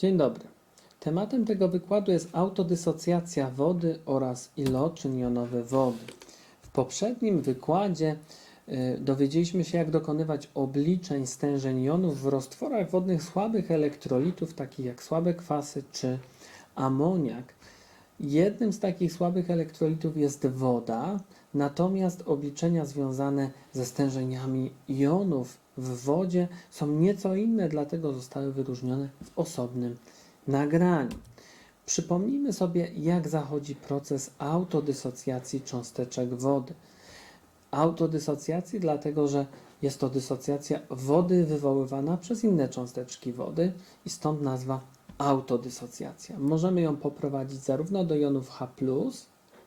Dzień dobry. Tematem tego wykładu jest autodysocjacja wody oraz iloczyn jonowy wody. W poprzednim wykładzie y, dowiedzieliśmy się, jak dokonywać obliczeń stężeń jonów w roztworach wodnych słabych elektrolitów, takich jak słabe kwasy czy amoniak. Jednym z takich słabych elektrolitów jest woda, natomiast obliczenia związane ze stężeniami jonów w wodzie są nieco inne, dlatego zostały wyróżnione w osobnym nagraniu. Przypomnijmy sobie, jak zachodzi proces autodysocjacji cząsteczek wody. Autodysocjacji, dlatego że jest to dysocjacja wody wywoływana przez inne cząsteczki wody i stąd nazwa autodysocjacja. Możemy ją poprowadzić zarówno do jonów H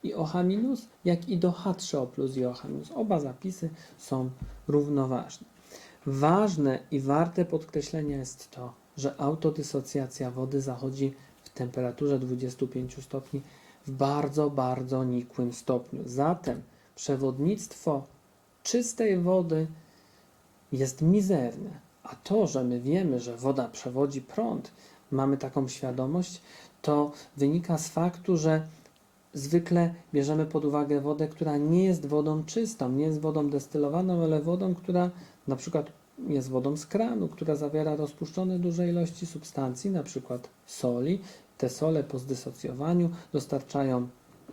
i OH-, jak i do H3O i OH-. Oba zapisy są równoważne. Ważne i warte podkreślenia jest to, że autodysocjacja wody zachodzi w temperaturze 25 stopni w bardzo, bardzo nikłym stopniu. Zatem przewodnictwo czystej wody jest mizerne. A to, że my wiemy, że woda przewodzi prąd, mamy taką świadomość, to wynika z faktu, że zwykle bierzemy pod uwagę wodę, która nie jest wodą czystą, nie jest wodą destylowaną, ale wodą, która na przykład jest wodą z kranu, która zawiera rozpuszczone duże ilości substancji, na przykład soli. Te sole po zdysocjowaniu dostarczają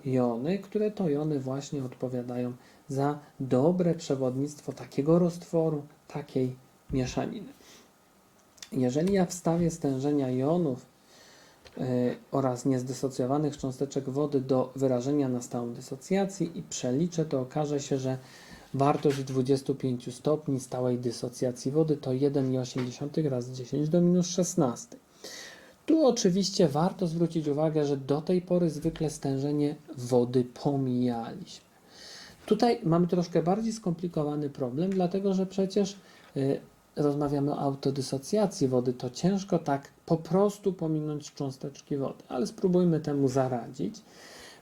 jony, które to jony właśnie odpowiadają za dobre przewodnictwo takiego roztworu, takiej mieszaniny. Jeżeli ja wstawię stężenia jonów yy, oraz niezdysocjowanych cząsteczek wody do wyrażenia na stałą dysocjacji i przeliczę, to okaże się, że wartość 25 stopni stałej dysocjacji wody to 1,8 razy 10 do minus 16. Tu oczywiście warto zwrócić uwagę, że do tej pory zwykle stężenie wody pomijaliśmy. Tutaj mamy troszkę bardziej skomplikowany problem, dlatego że przecież y, rozmawiamy o autodysocjacji wody, to ciężko tak po prostu pominąć cząsteczki wody, ale spróbujmy temu zaradzić.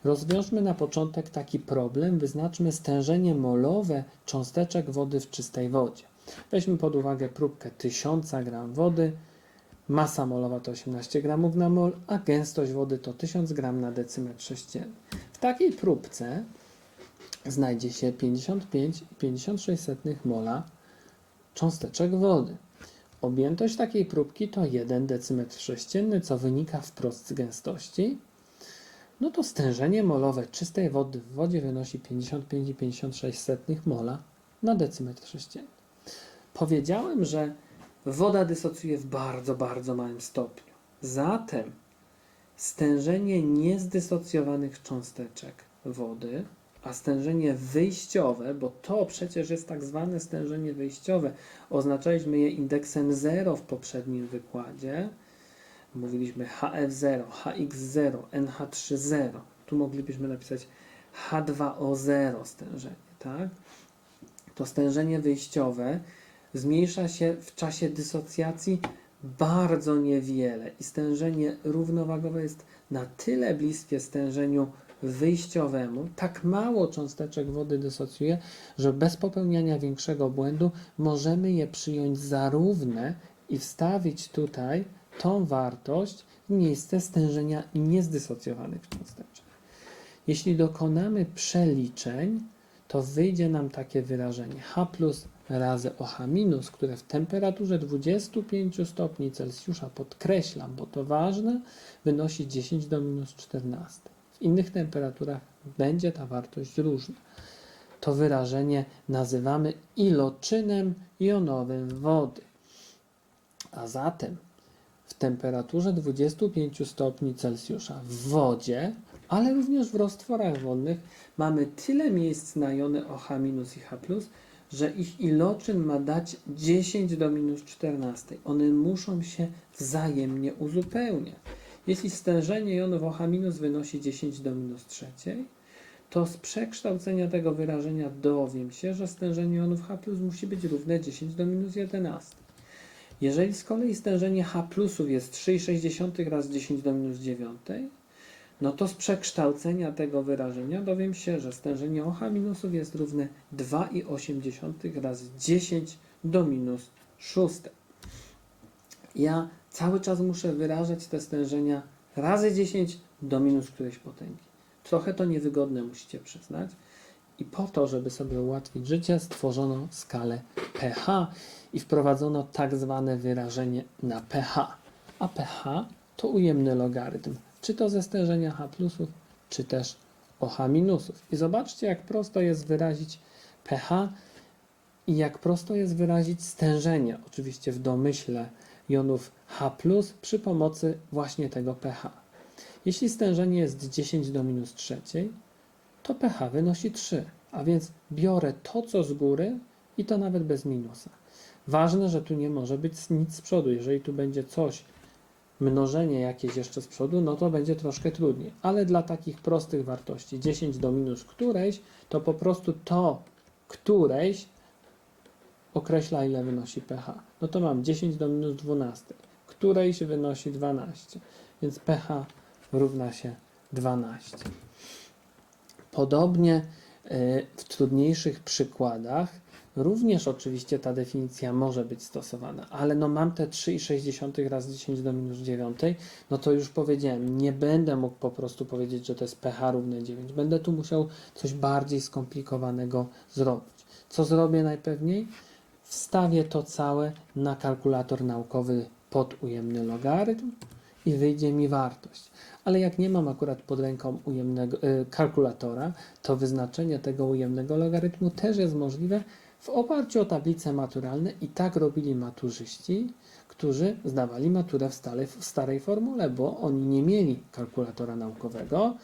Rozwiążmy na początek taki problem, wyznaczmy stężenie molowe cząsteczek wody w czystej wodzie. Weźmy pod uwagę próbkę 1000 g wody, masa molowa to 18 g na mol, a gęstość wody to 1000 g na decymetr sześcienny. W takiej próbce znajdzie się 55,56 mola cząsteczek wody. Objętość takiej próbki to 1 decymetr sześcienny, co wynika wprost z gęstości. No to stężenie molowe czystej wody w wodzie wynosi 55,56 mola na decymetr sześcienny. Powiedziałem, że woda dysocjuje w bardzo, bardzo małym stopniu. Zatem stężenie niezdysocjowanych cząsteczek wody, a stężenie wyjściowe, bo to przecież jest tak zwane stężenie wyjściowe, oznaczaliśmy je indeksem 0 w poprzednim wykładzie. Mówiliśmy HF0, HX0, NH30. Tu moglibyśmy napisać H2O0 stężenie, tak? To stężenie wyjściowe zmniejsza się w czasie dysocjacji bardzo niewiele i stężenie równowagowe jest na tyle bliskie stężeniu wyjściowemu, tak mało cząsteczek wody dysocjuje, że bez popełniania większego błędu możemy je przyjąć za równe i wstawić tutaj tą wartość w miejsce stężenia niezdysocjowanych cząsteczek. Jeśli dokonamy przeliczeń, to wyjdzie nam takie wyrażenie H plus razy OH minus, które w temperaturze 25 stopni Celsjusza, podkreślam, bo to ważne, wynosi 10 do minus 14. W innych temperaturach będzie ta wartość różna. To wyrażenie nazywamy iloczynem jonowym wody. A zatem temperaturze 25 stopni Celsjusza w wodzie, ale również w roztworach wodnych mamy tyle miejsc na jony OH- i H+, że ich iloczyn ma dać 10 do minus 14. One muszą się wzajemnie uzupełniać. Jeśli stężenie jonów OH- wynosi 10 do minus 3, to z przekształcenia tego wyrażenia dowiem się, że stężenie jonów H musi być równe 10 do minus 11. Jeżeli z kolei stężenie H jest 3,6 razy 10 do minus 9, no to z przekształcenia tego wyrażenia dowiem się, że stężenie OH- jest równe 2,8 razy 10 do minus 6. ja cały czas muszę wyrażać te stężenia razy 10 do minus którejś potęgi. Trochę to niewygodne, musicie przyznać. I po to, żeby sobie ułatwić życie, stworzono skalę pH i wprowadzono tak zwane wyrażenie na pH. A pH to ujemny logarytm, czy to ze stężenia H plusów, czy też OH minusów. I zobaczcie, jak prosto jest wyrazić pH i jak prosto jest wyrazić stężenie, oczywiście w domyśle jonów H przy pomocy właśnie tego pH. Jeśli stężenie jest 10 do minus trzeciej, to pH wynosi 3, a więc biorę to, co z góry i to nawet bez minusa. Ważne, że tu nie może być nic z przodu. Jeżeli tu będzie coś, mnożenie jakieś jeszcze z przodu, no to będzie troszkę trudniej. Ale dla takich prostych wartości 10 do minus którejś, to po prostu to którejś określa ile wynosi pH. No to mam 10 do minus 12, którejś wynosi 12, więc pH równa się 12. Podobnie y, w trudniejszych przykładach również oczywiście ta definicja może być stosowana, ale no mam te 3,6 razy 10 do minus 9, no to już powiedziałem, nie będę mógł po prostu powiedzieć, że to jest pH równe 9. Będę tu musiał coś bardziej skomplikowanego zrobić. Co zrobię najpewniej? Wstawię to całe na kalkulator naukowy pod ujemny logarytm i wyjdzie mi wartość. Ale jak nie mam akurat pod ręką ujemnego, y, kalkulatora, to wyznaczenie tego ujemnego logarytmu też jest możliwe w oparciu o tablice maturalne i tak robili maturzyści, którzy zdawali maturę w, stale, w starej formule, bo oni nie mieli kalkulatora naukowego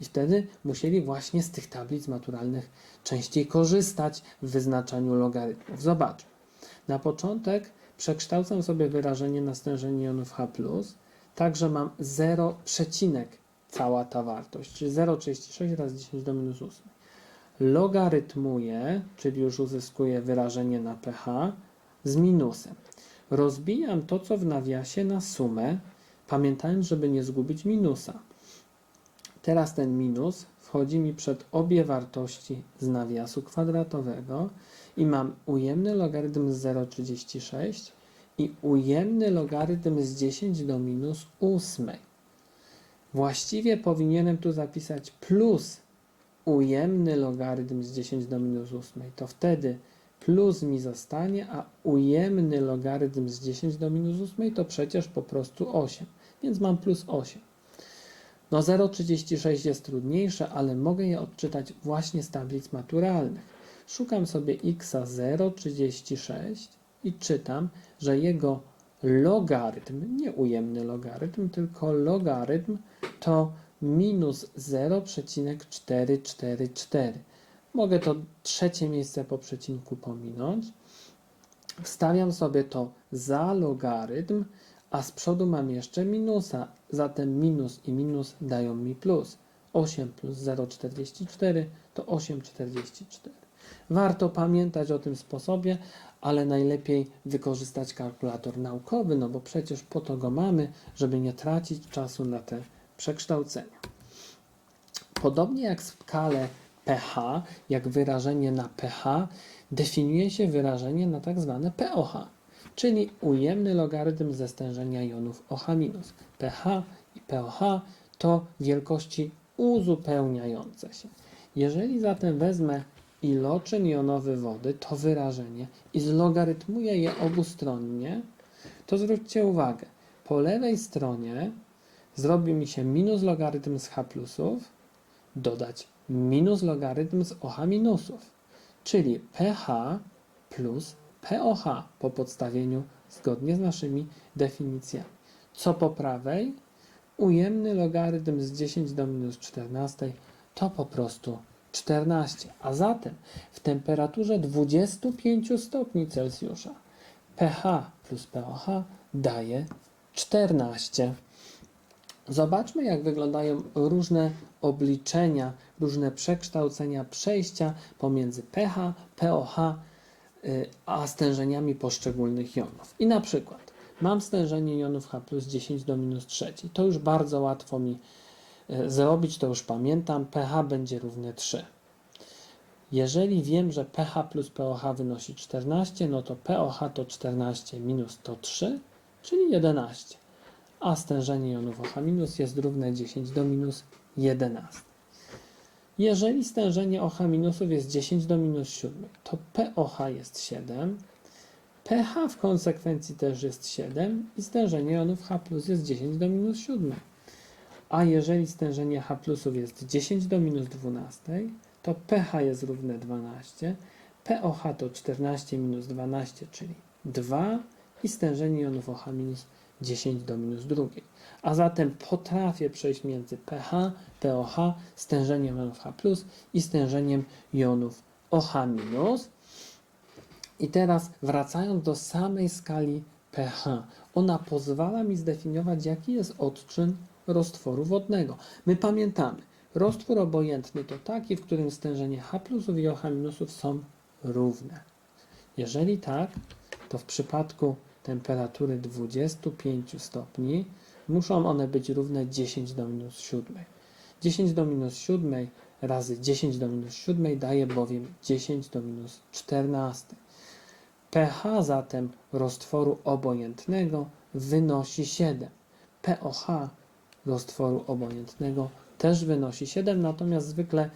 i wtedy musieli właśnie z tych tablic maturalnych częściej korzystać w wyznaczaniu logarytmów. Zobaczmy. Na początek przekształcam sobie wyrażenie na stężenie jonów H+, tak, że mam 0, przecinek cała ta wartość, czyli 0,36 razy 10 do minus 8. Logarytmuję, czyli już uzyskuję wyrażenie na pH z minusem. Rozbijam to, co w nawiasie na sumę, pamiętając, żeby nie zgubić minusa. Teraz ten minus wchodzi mi przed obie wartości z nawiasu kwadratowego i mam ujemny logarytm z 0,36 i ujemny logarytm z 10 do minus 8. Właściwie powinienem tu zapisać plus ujemny logarytm z 10 do minus 8. To wtedy plus mi zostanie, a ujemny logarytm z 10 do minus 8 to przecież po prostu 8. Więc mam plus 8. No 0,36 jest trudniejsze, ale mogę je odczytać właśnie z tablic maturalnych. Szukam sobie x 0,36 i czytam, że jego logarytm, nie ujemny logarytm, tylko logarytm to minus 0,444. Mogę to trzecie miejsce po przecinku pominąć. Wstawiam sobie to za logarytm, a z przodu mam jeszcze minusa. Zatem minus i minus dają mi plus. 8 plus 0,44 to 8,44. Warto pamiętać o tym sposobie, ale najlepiej wykorzystać kalkulator naukowy, no bo przecież po to go mamy, żeby nie tracić czasu na te przekształcenia. Podobnie jak skalę pH, jak wyrażenie na pH, definiuje się wyrażenie na tak zwane pOH, czyli ujemny logarytm ze stężenia jonów OH-. pH i pOH to wielkości uzupełniające się. Jeżeli zatem wezmę iloczyn jonowy wody, to wyrażenie, i zlogarytmuję je obustronnie, to zwróćcie uwagę, po lewej stronie zrobi mi się minus logarytm z H plusów, dodać minus logarytm z OH minusów, czyli pH plus POH po podstawieniu zgodnie z naszymi definicjami. Co po prawej? Ujemny logarytm z 10 do minus 14 to po prostu 14, a zatem w temperaturze 25 stopni Celsjusza pH plus pOH daje 14. Zobaczmy, jak wyglądają różne obliczenia, różne przekształcenia, przejścia pomiędzy pH, pOH y, a stężeniami poszczególnych jonów. I na przykład mam stężenie jonów H plus 10 do minus 3. To już bardzo łatwo mi y, zrobić, to już pamiętam. pH będzie równe 3. Jeżeli wiem, że pH plus pOH wynosi 14, no to pOH to 14 minus to 3 czyli 11. A stężenie jonów OH- jest równe 10 do minus 11. Jeżeli stężenie OH- jest 10 do minus 7, to POH jest 7, pH w konsekwencji też jest 7 i stężenie jonów H jest 10 do minus 7. A jeżeli stężenie H jest 10 do minus 12, to pH jest równe 12, POH to 14 minus 12, czyli 2 i stężenie jonów OH 10 do minus 2. A zatem potrafię przejść między pH, POH, stężeniem jonów H i stężeniem jonów OH. I teraz wracając do samej skali pH, ona pozwala mi zdefiniować, jaki jest odczyn roztworu wodnego. My pamiętamy, roztwór obojętny to taki, w którym stężenie H i OH minusów są równe. Jeżeli tak, to w przypadku temperatury 25 stopni muszą one być równe 10 do minus 7. 10 do minus 7 razy 10 do minus 7 daje bowiem 10 do minus 14. pH zatem roztworu obojętnego wynosi 7. POH roztworu obojętnego też wynosi 7, natomiast zwykle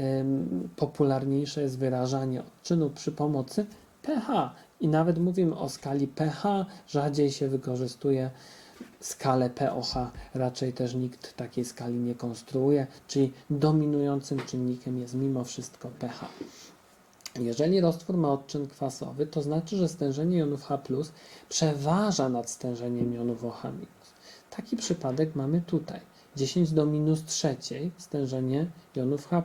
ym, popularniejsze jest wyrażanie odczynu przy pomocy pH. I nawet mówimy o skali pH, rzadziej się wykorzystuje skalę POH, raczej też nikt takiej skali nie konstruuje, czyli dominującym czynnikiem jest mimo wszystko pH. Jeżeli roztwór ma odczyn kwasowy, to znaczy, że stężenie jonów H przeważa nad stężeniem jonów OH-. Taki przypadek mamy tutaj. 10 do minus trzeciej stężenie jonów H+,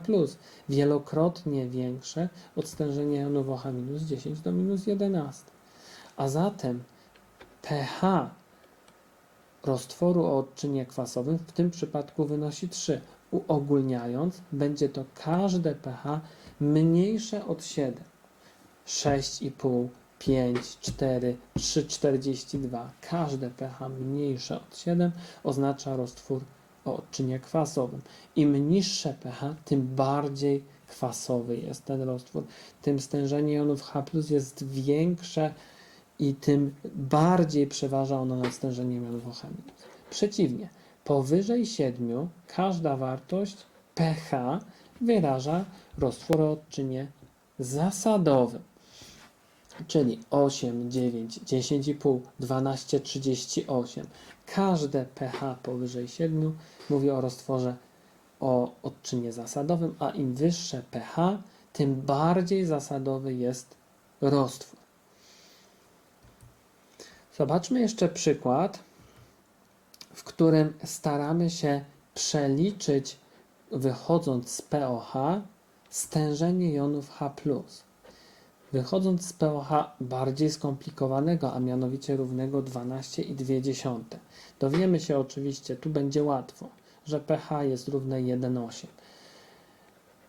wielokrotnie większe od stężenia jonów OH- 10 do minus 11. A zatem pH roztworu o odczynie kwasowym w tym przypadku wynosi 3. Uogólniając, będzie to każde pH mniejsze od 7. 6,5, 5, 4, 3,42. Każde pH mniejsze od 7 oznacza roztwór o odczynie kwasowym. Im niższe pH, tym bardziej kwasowy jest ten roztwór, tym stężenie jonów H jest większe i tym bardziej przeważa ono nad stężeniem jonów OH-. Przeciwnie, powyżej 7 każda wartość pH wyraża roztwór o odczynie zasadowym. Czyli 8, 9, 10,5, 12, 38. Każde pH powyżej 7 mówi o roztworze o odczynie zasadowym, a im wyższe pH, tym bardziej zasadowy jest roztwór. Zobaczmy jeszcze przykład, w którym staramy się przeliczyć, wychodząc z POH, stężenie jonów H. Wychodząc z POH bardziej skomplikowanego, a mianowicie równego 12,2. Dowiemy się oczywiście, tu będzie łatwo, że pH jest równe 1,8.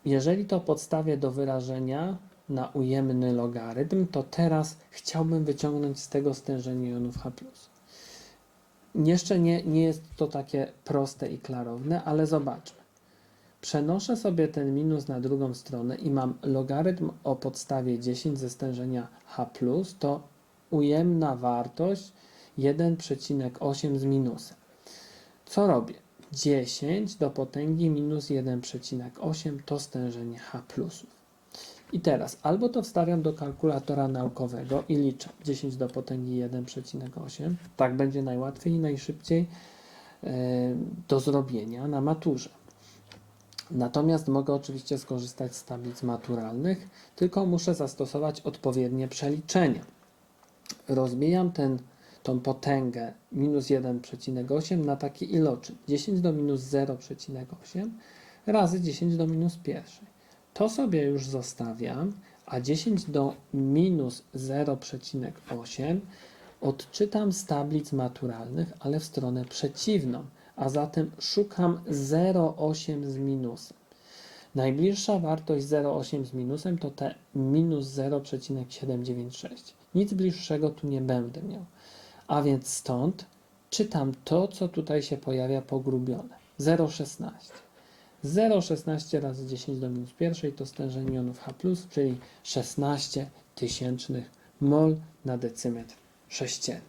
Jeżeli to podstawię do wyrażenia na ujemny logarytm, to teraz chciałbym wyciągnąć z tego stężenie jonów H+. Jeszcze nie, nie jest to takie proste i klarowne, ale zobaczmy. Przenoszę sobie ten minus na drugą stronę i mam logarytm o podstawie 10 ze stężenia H+, to ujemna wartość 1,8 z minusem. Co robię? 10 do potęgi minus 1,8 to stężenie H+. I teraz albo to wstawiam do kalkulatora naukowego i liczę 10 do potęgi 1,8. Tak będzie najłatwiej i najszybciej yy, do zrobienia na maturze. Natomiast mogę oczywiście skorzystać z tablic maturalnych, tylko muszę zastosować odpowiednie przeliczenia. Rozbijam ten, tą potęgę minus 1,8 na taki iloczyn 10 do minus 0,8 razy 10 do minus 1. To sobie już zostawiam, a 10 do minus 0,8 odczytam z tablic maturalnych, ale w stronę przeciwną a zatem szukam 0,8 z minusem. Najbliższa wartość 0,8 z minusem to te minus 0,796. Nic bliższego tu nie będę miał. A więc stąd czytam to, co tutaj się pojawia pogrubione. 0,16. 0,16 razy 10 do minus pierwszej to stężenie jonów H+, czyli 16 tysięcznych mol na decymetr sześcienny.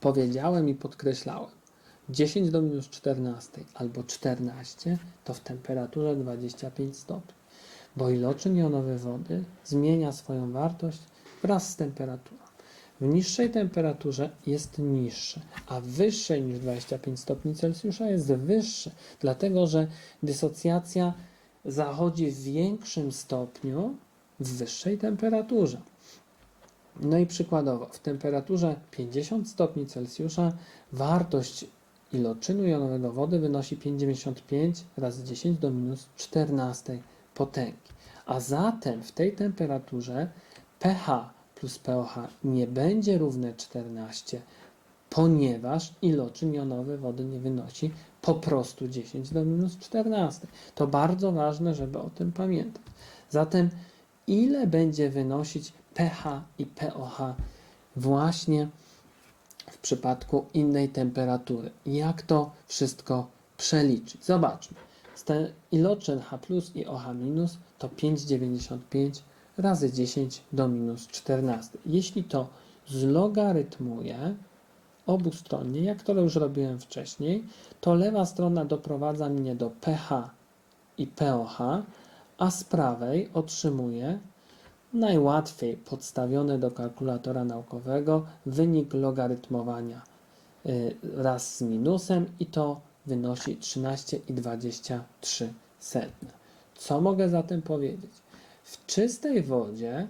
Powiedziałem i podkreślałem, 10 do minus 14 albo 14 to w temperaturze 25 stopni, bo iloczyn jonowy wody zmienia swoją wartość wraz z temperaturą. W niższej temperaturze jest niższy, a wyższej niż 25 stopni Celsjusza jest wyższy, dlatego że dysocjacja zachodzi w większym stopniu w wyższej temperaturze. No i przykładowo, w temperaturze 50 stopni Celsjusza wartość iloczynu jonowego wody wynosi 5,95 razy 10 do minus 14 potęgi. A zatem w tej temperaturze pH plus pOH nie będzie równe 14, ponieważ iloczyn jonowy wody nie wynosi po prostu 10 do minus 14. To bardzo ważne, żeby o tym pamiętać. Zatem ile będzie wynosić pH i pOH właśnie w przypadku innej temperatury. Jak to wszystko przeliczyć? Zobaczmy. Iloczyn H plus i OH minus to 5,95 razy 10 do minus 14. Jeśli to zlogarytmuję obustronnie, jak to już robiłem wcześniej, to lewa strona doprowadza mnie do pH i pOH, a z prawej otrzymuję najłatwiej podstawiony do kalkulatora naukowego wynik logarytmowania y, raz z minusem i to wynosi 13,23. Co mogę zatem powiedzieć? W czystej wodzie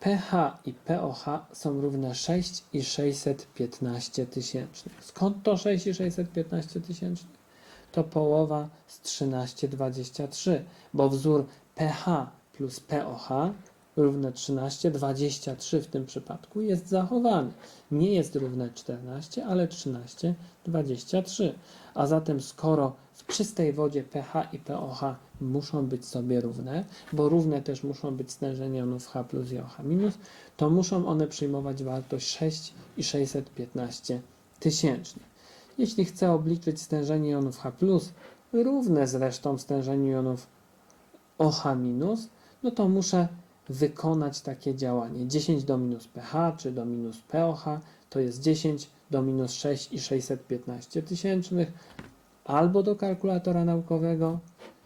pH i pOH są równe 6,615 tysięcznych. Skąd to 6,615 tysięcznych? To połowa z 13,23, bo wzór pH plus pOH równe 13, 23 w tym przypadku jest zachowany. Nie jest równe 14, ale 13, 23. A zatem skoro w czystej wodzie pH i pOH muszą być sobie równe, bo równe też muszą być stężenia jonów H plus i OH minus, to muszą one przyjmować wartość 6 i 615 tysięcznych. Jeśli chcę obliczyć stężenie jonów H plus, równe zresztą stężeniu jonów OH minus, no to muszę wykonać takie działanie. 10 do minus pH czy do minus pOH to jest 10 do minus 6 i 615 tysięcznych albo do kalkulatora naukowego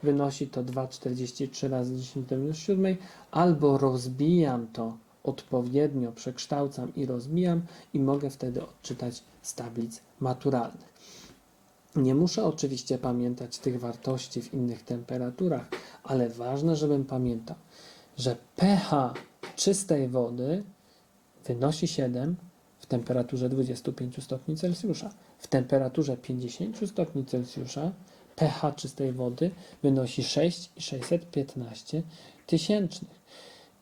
wynosi to 2,43 razy 10 do minus 7 albo rozbijam to odpowiednio, przekształcam i rozbijam i mogę wtedy odczytać z tablic maturalnych. Nie muszę oczywiście pamiętać tych wartości w innych temperaturach, ale ważne, żebym pamiętał, że pH czystej wody wynosi 7 w temperaturze 25 stopni Celsjusza. W temperaturze 50 stopni Celsjusza pH czystej wody wynosi 6,615 tysięcznych.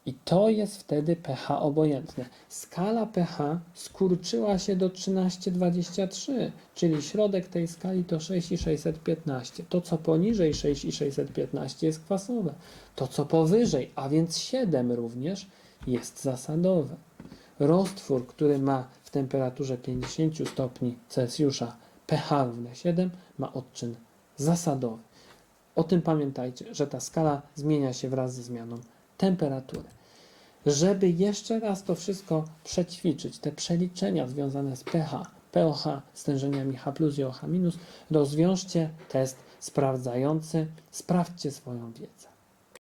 I to jest wtedy pH obojętne. Skala pH skurczyła się do 13,23, czyli środek tej skali to 6,615. To, co poniżej 6,615 jest kwasowe. To, co powyżej, a więc 7 również, jest zasadowe. Roztwór, który ma w temperaturze 50 stopni Celsjusza pH równe 7, ma odczyn zasadowy. O tym pamiętajcie, że ta skala zmienia się wraz ze zmianą temperatury. Żeby jeszcze raz to wszystko przećwiczyć, te przeliczenia związane z pH, pOH, stężeniami H plus i OH minus, rozwiążcie test sprawdzający, sprawdźcie swoją wiedzę.